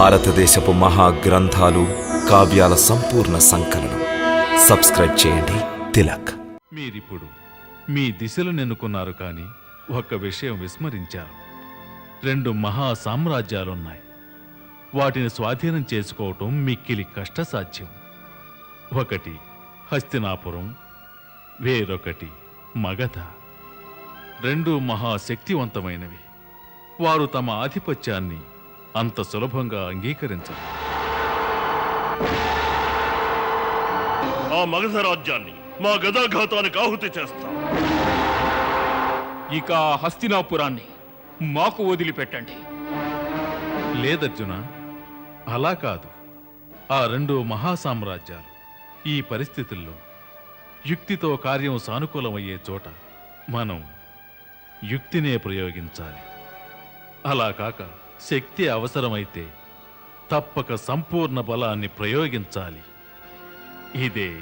భారతదేశపు మహా గ్రంథాలు కావ్యాల సంపూర్ణ సంకలనం. సబ్స్క్రైబ్ చేయండి. తిలక్. మీరిప్పుడు మీ దిశలు నెన్నుకున్నారు కానీ ఒక్క విషయం విస్మరించారు. రెండు మహా సామ్రాజ్యాలున్నాయి. వాటిని స్వాధీనం చేసుకోవటం మిక్కిలి కష్టసాధ్యం. ఒకటి హస్తినాపురం వేరొకటి మగధ. రెండు మహాశక్తివంతమైనవి వారు తమ ఆధిపత్యాన్ని అంత సులభంగా అంగీకరించరు. ఆ మగధ రాజ్యాన్ని మా గదాఘాతానికి ఆహుతి చేస్తాం. ఇక ఆ హస్తినాపురాన్ని మాకు వదిలిపెట్టండి. లేదర్జున అలా కాదు. ఆ రెండు మహాసామ్రాజ్యాలు ఈ పరిస్థితుల్లో యుక్తితో కార్యం సానుకూలమయ్యే చోట మనం యుక్తినే ప్రయోగించాలి. అలా కాక శక్తి అవసరమైతే తప్పక సంపూర్ణ బలాన్ని ప్రయోగించాలి. ఇదే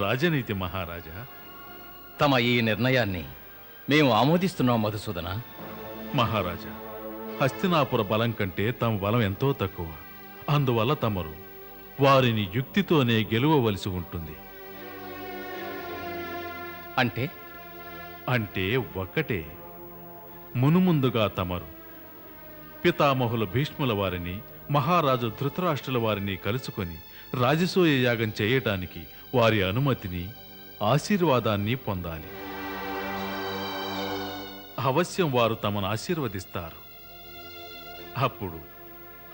రాజనీతి మహారాజా. తమ ఈ నిర్ణయాన్ని మేము ఆమోదిస్తున్నాం మధుసూదన. మహారాజా హస్తినాపుర బలం కంటే తమ బలం ఎంతో తక్కువ. అందువల్ల తమరు వారిని యుక్తితోనే గెలువవలసి ఉంటుంది. అంటే? అంటే ఒక్కటే మునుముందుగా తమరు పితామహుల భీష్ముల వారిని మహారాజు ధృతరాష్ట్రుల వారిని కలుసుకొని రాజసూయ యాగం చేయటానికి వారి అనుమతిని ఆశీర్వాదాన్ని పొందాలి. అవశ్యం వారు తమను ఆశీర్వదిస్తారు. అప్పుడు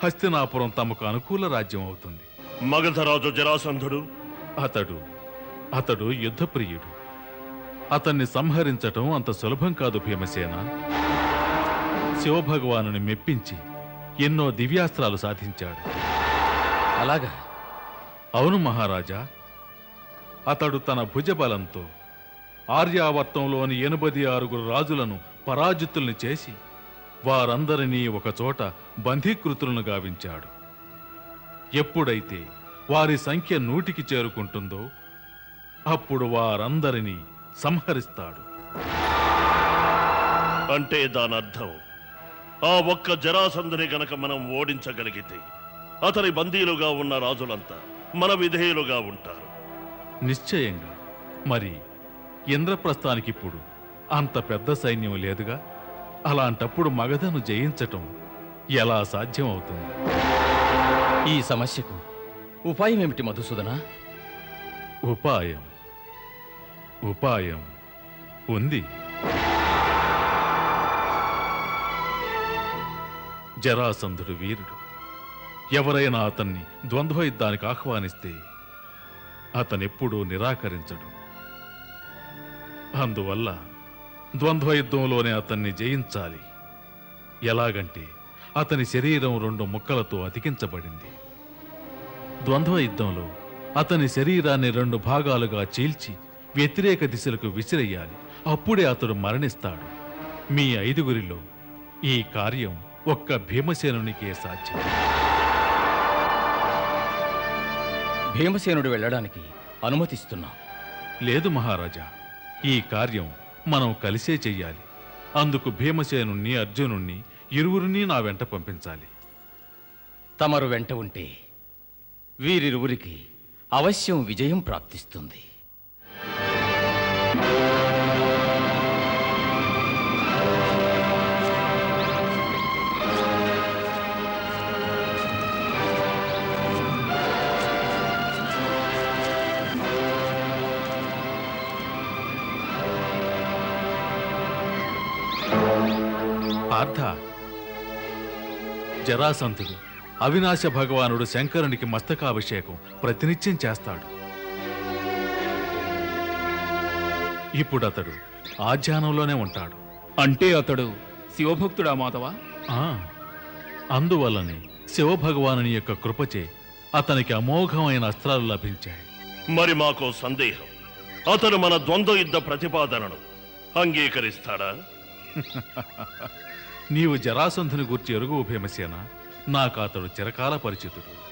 హస్తినాపురం తమకు అనుకూల రాజ్యం అవుతుంది. మగధరాజు జరాసంధుడు. అతడు అతడు యుద్ధప్రియుడు. అతన్ని సంహరించటం అంత సులభం కాదు భీమసేన. శివభగవాను మెప్పించి ఎన్నో దివ్యాస్త్రాలు సాధించాడు. అలాగా? అవును మహారాజా. అతడు తన భుజబలంతో ఆర్యావర్తంలోని ఎనభది ఆరుగురు రాజులను పరాజితుల్ని చేసి వారందరినీ ఒకచోట బంధీకృతులను గావించాడు. ఎప్పుడైతే వారి సంఖ్య నూటికి చేరుకుంటుందో అప్పుడు వారందరినీ సంహరిస్తాడు. అంటే దానర్థం ఆ ఒక్క జరాసంధుని గనక మనం ఓడించగలిగితే అతని బందీలుగా ఉన్న రాజులంతా మన విధేయులుగా ఉంటారు. నిశ్చయంగా. మరి ఇంద్రప్రస్థానికిప్పుడు అంత పెద్ద సైన్యం లేదుగా? అలాంటప్పుడు మగధను జయించటం ఎలా సాధ్యం అవుతుంది ఈ సమస్యకు ఉపాయం ఏమిటి మధుసూదన? ఉపాయం. ఉపాయం ఉంది. జరాసంధుడు వీరుడు. ఎవరైనా అతన్ని ద్వంద్వ యుద్ధానికి ఆహ్వానిస్తే అతనెప్పుడూ నిరాకరించడు. అందువల్ల ద్వంద్వ యుద్ధంలోనే అతన్ని జయించాలి. ఎలాగంటే అతని శరీరం రెండు ముక్కలతో అతికించబడింది. ద్వంద్వ యుద్ధంలో అతని శరీరాన్ని రెండు భాగాలుగా చీల్చి వ్యతిరేక దిశలకు విసిరేయాలి. అప్పుడే అతడు మరణిస్తాడు. మీ ఐదుగురిలో ఈ కార్యం ఒక్క భీమసేనునికే సాధ్యం. భీమసేనుడు వెళ్ళడానికి అనుమతిస్తున్నాం. లేదు మహారాజా ఈ కార్యం మనం కలిసే చెయ్యాలి. అందుకు భీమసేనుణ్ణి అర్జునుణ్ణి ఇరువురిని నా వెంట పంపించాలి. తమరు వెంట ఉంటే వీరిరువురికి అవశ్యం విజయం ప్రాప్తిస్తుంది. పార్థ జరాసంధుడు అవినాశ భగవానుడు శంకరునికి మస్తకాభిషేకం ప్రతినిత్యం చేస్తాడు. ఇప్పుడు అతడు ఆధ్యానంలోనే ఉంటాడు. అంటే అతడు శివభక్తుడా మాధవ? ఆ, అందువల్లనే శివభగవానుని యొక్క కృపచే అతనికి అమోఘమైన అస్త్రాలు లభించాయి. మరి మాకో సందేహం. అతను మన ద్వంద్వ యుద్ధ ప్రతిపాదనను అంగీకరిస్తాడా? నీవు జరాసంధుని గుర్చి ఎరుగు భీమసేన నాకు అతడు చిరకాల పరిచితుడు.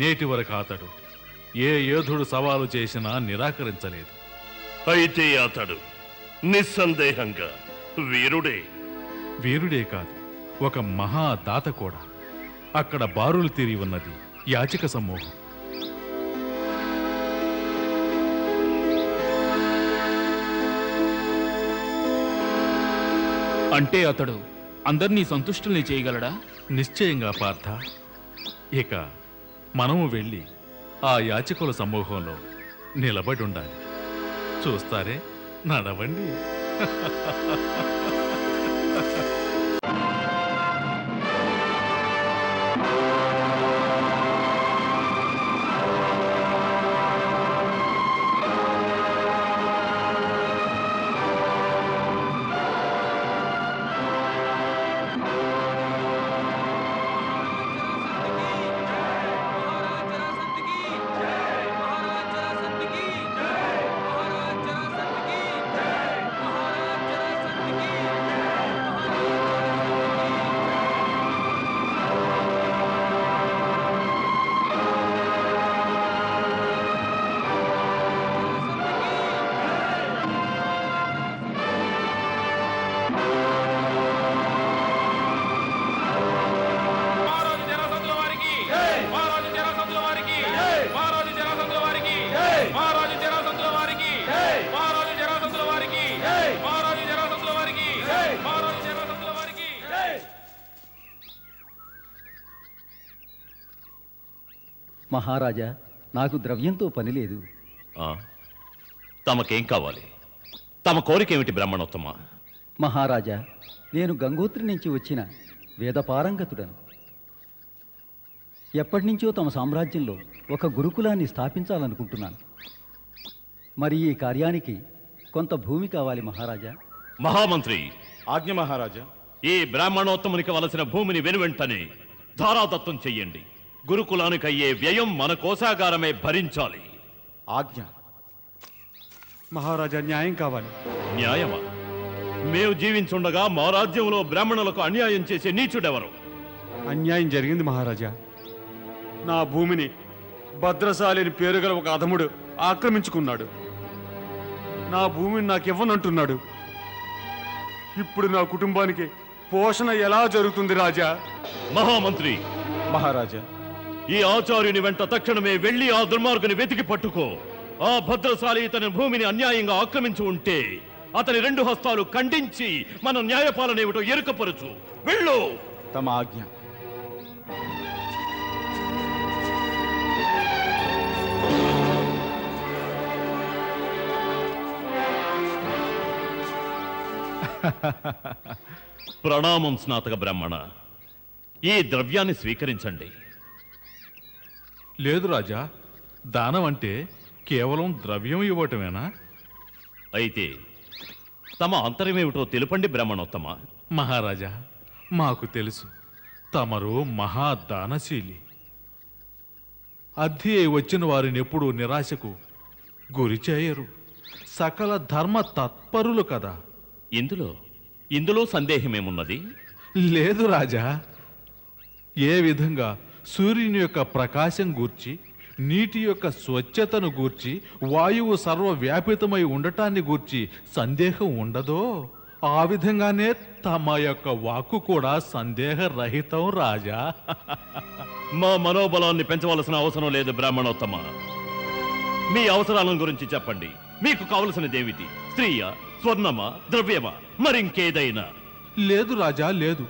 నేటి వరకు అతడు ఏ యోధుడు సవాలు చేసినా నిరాకరించలేదు. అయితే అతడు నిస్సందేహంగా వీరుడే. వీరుడే కాదు ఒక మహాదాత కూడా. అక్కడ బారులు తిరిగి ఉన్నది యాచక సమూహం. అంటే అతడు అందరినీ సంతుష్టుల్ని చేయగలడా? నిశ్చయంగా పార్థ. ఇక మనము వెళ్ళి ఆ యాచకుల సమూహంలో నిలబడి ఉండాలి చూస్తారే నడవండి. మహారాజా నాకు ద్రవ్యంతో పని లేదు. ఆ, తమకేం కావాలి? తమ కోరిక ఏమిటి బ్రాహ్మణోత్తమ? మహారాజా నేను గంగోత్రి నుంచి వచ్చిన వేదపారంగతుడను. ఎప్పటినుంచో తమ సామ్రాజ్యంలో ఒక గురుకులాన్ని స్థాపించాలనుకుంటున్నాను. మరి ఈ కార్యానికి కొంత భూమి కావాలి మహారాజా. మహామంత్రి! ఆజ్ఞ మహారాజా. ఈ బ్రాహ్మణోత్తమునికి వలసిన భూమిని వెనువెంటనే ధారాదత్తం చెయ్యండి. గురుకులానికి అయ్యే వ్యయం మన కోశాగారమే భరించాలి. ఆజ్ఞ. మహారాజా న్యాయం కావాలి. న్యాయమా? మేము జీవించుండగా మా రాజ్యంలో బ్రాహ్మణులకు అన్యాయం చేసే నీచుడెవరు? అన్యాయం జరిగింది మహారాజా. నా భూమిని భద్రశాలిని పేరు గల ఒక అధముడు ఆక్రమించుకున్నాడు. నా భూమిని నాకు ఇవ్వనంటున్నాడు ఇప్పుడు నా కుటుంబానికి పోషణ ఎలా జరుగుతుంది రాజా? మహామంత్రి! మహారాజా ఈ ఆచార్యుని వెంట తక్షణమే వెళ్ళి ఆ దుర్మార్గుని వెతికి పట్టుకో. ఆ భద్రశాలి ఇతని భూమిని అన్యాయంగా ఆక్రమించి ఉంటే అతని రెండు హస్తాలు ఖండించి మన న్యాయపాలన ఏమిటో ఎరుకపరచు. వెళ్ళు! తమ ఆజ్ఞ. ప్రణామం స్నాతక బ్రాహ్మణ. ఈ ద్రవ్యాన్ని స్వీకరించండి. లేదు రాజా దానం అంటే కేవలం ద్రవ్యం ఇవ్వటమేనా? అయితే తమ అంతరమేమిటో తెలుపండి బ్రాహ్మణోత్తమ. మహారాజా మాకు తెలుసు తమరు మహాదానశీలి. అద్దె అయి వచ్చిన వారిని ఎప్పుడూ నిరాశకు గురి చేయరు సకల ధర్మ తత్పరులు కదా. ఇందులో ఇందులో సందేహమేమున్నది? లేదు రాజా ఏ విధంగా సూర్యుని యొక్క ప్రకాశం గూర్చి నీటి యొక్క స్వచ్ఛతను గూర్చి వాయువు సర్వవ్యాపితమై ఉండటాన్ని గూర్చి సందేహం ఉండదో? ఆ విధంగానే తమ యొక్క వాక్కు కూడా సందేహరహితం రాజా. మా మనోబలాన్ని పెంచవలసిన అవసరం లేదు బ్రాహ్మణోత్తమ. మీ అవసరాలను గురించి చెప్పండి. మీకు కావలసినదేమిటి స్త్రీయా స్వర్ణమా ద్రవ్యమా మరింకేదైనా? లేదు రాజా లేదు.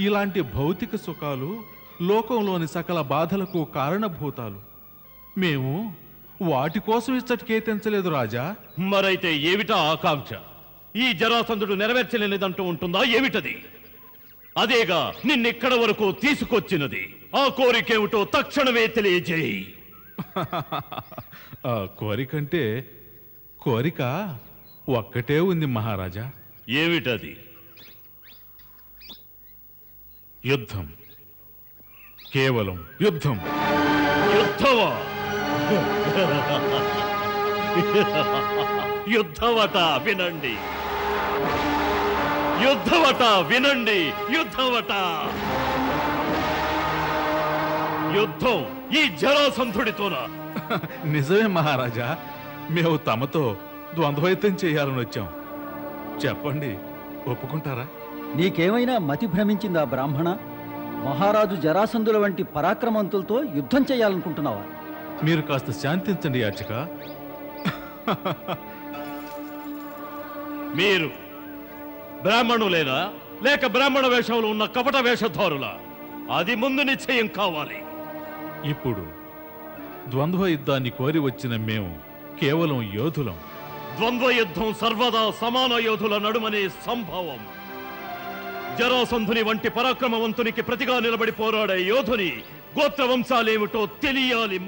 ఇలాంటి భౌతిక సుఖాలు లోకంలోని సకల బాధలకు కారణభూతాలు. మేము వాటి కోసం ఇచ్చటికే తెంచలేదు రాజా. మరైతే ఏమిటా ఆకాంక్ష? ఈ జరాసంధుడు నెరవేర్చలేనిదంటూ ఉంటుందా ఏమిటది అదేగా నిన్నెక్కడ వరకు తీసుకొచ్చినది. ఆ కోరికేమిటో తక్షణమే తెలియజేయి. ఆ కోరికంటే కోరిక ఒక్కటే ఉంది మహారాజా. ఏమిటది యుద్ధం. కేవలం యుద్ధం. యుద్ధమా? యుద్ధమట వినండి. యుద్ధమట వినండి. యుద్ధమట యుద్ధం ఈ జరాసంధుడితోనా? నిజమే మహారాజా మేము తమతో ద్వంద్వైతం చేయాలని వచ్చాం. చెప్పండి ఒప్పుకుంటారా? నీకేమైనా మతి భ్రమించిందా బ్రాహ్మణ? మహారాజు జరాసంధుల వంటి పరాక్రమంతులతో యుద్ధం చేయాలనుకుంటున్నావా? మీరు కాస్త శాంతించండి యాచక. మీరు బ్రాహ్మణులేనా? లేక బ్రాహ్మణ వేషంలో ఉన్న కపట వేషధారులా? అది ముందు నిశ్చయం కావాలి. ఇప్పుడు ద్వంద్వ యుద్ధాన్ని కోరి వచ్చిన మేము కేవలం యోధులం. ద్వంద్వ యుద్ధం సర్వదా సమాన యోధుల నడుమనే సంభవం. జరాసంధుని వంటి పరాక్రమవంతునికి ప్రతిగా నిలబడి పోరాడే యోధుని గోత్ర వంశాలేమిటో తెలియాలి